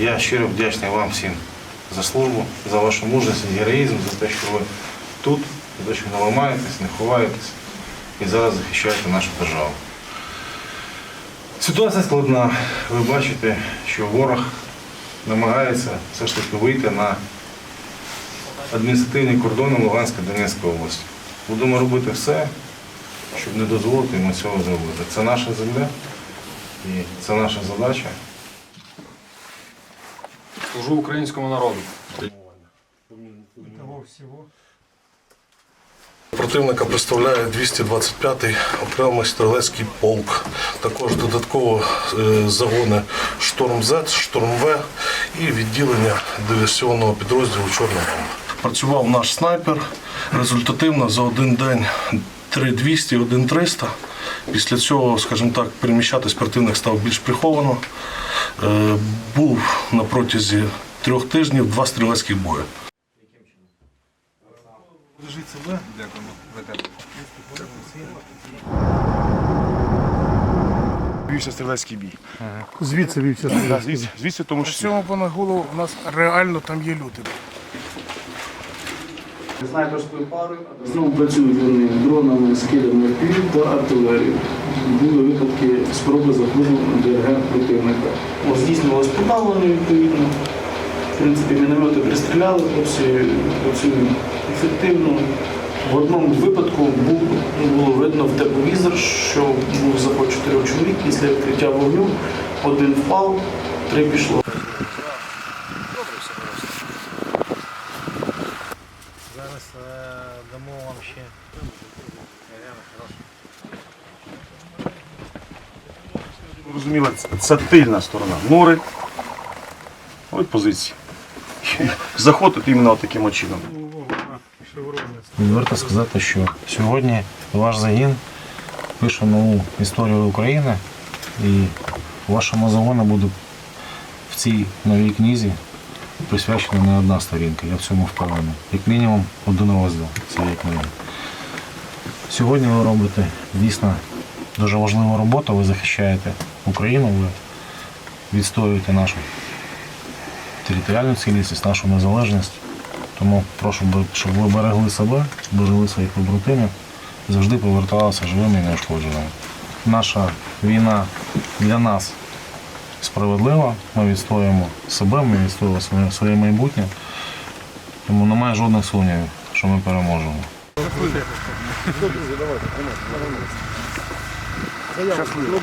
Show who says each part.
Speaker 1: Я щиро вдячний вам всім за службу, за вашу мужність, і героїзм, за те, що ви тут, за те, що не ламаєтесь, не ховаєтесь і зараз захищаєте нашу державу. Ситуація складна. Ви бачите, що ворог намагається все ж таки вийти на адміністративні кордони Луганської Донецької області. Будемо робити все, щоб не дозволити йому цього зробити. Це наша земля і це наша задача.
Speaker 2: Служу українському народу.
Speaker 3: Противника представляє 225-й окремий стрілецький полк. Також додатково е, загони Шторм З, Шторм В і відділення диверсіонного підрозділу Мама. Працював наш снайпер результативно за один день 3200, 1300. Після цього, скажімо так, переміщатись противник став більш приховано. Е, Був на протязі трьох тижнів два стрілецьких бої.
Speaker 4: Вівся стрілецький бій.
Speaker 5: Звідси вівся
Speaker 4: Да, звідси, звідси тому що
Speaker 5: Цьому понад голову у нас реально там є люди.
Speaker 6: Снайперською парою. Знову працюють вони дронами, скидами пів та артилерії. Були випадки спроби заходу ДРГ противника. Ось здійснювалось подавлення відповідно. В принципі, міномети пристріляли, хлопці працюють ефективно. В одному випадку був, було видно в тепловізор, що був заход чотирьох чоловік після відкриття вогню. Один впав, три пішло.
Speaker 7: Зараз е, дамо вам ще.
Speaker 4: зрозуміло, це, тильна сторона. Нори. Ось позиції. Заходити іменно таким чином.
Speaker 1: Відверто сказати, що сьогодні ваш загін пише нову історію України і вашому загону буде в цій новій книзі присвячена не одна сторінка, я в цьому впевнений. Як мінімум один розділ цієї книги. Сьогодні ви робите дійсно дуже важливу роботу, ви захищаєте Україну, ви відстоюєте нашу територіальну цілісність, нашу незалежність. Тому прошу, щоб ви берегли себе, берегли своїх побратимів, завжди поверталися живими і неушкодженими. Наша війна для нас справедлива, ми відстоюємо себе, ми відстоюємо своє, своє майбутнє. Тому немає жодних сумнівів, що ми переможемо.
Speaker 5: Щасливо.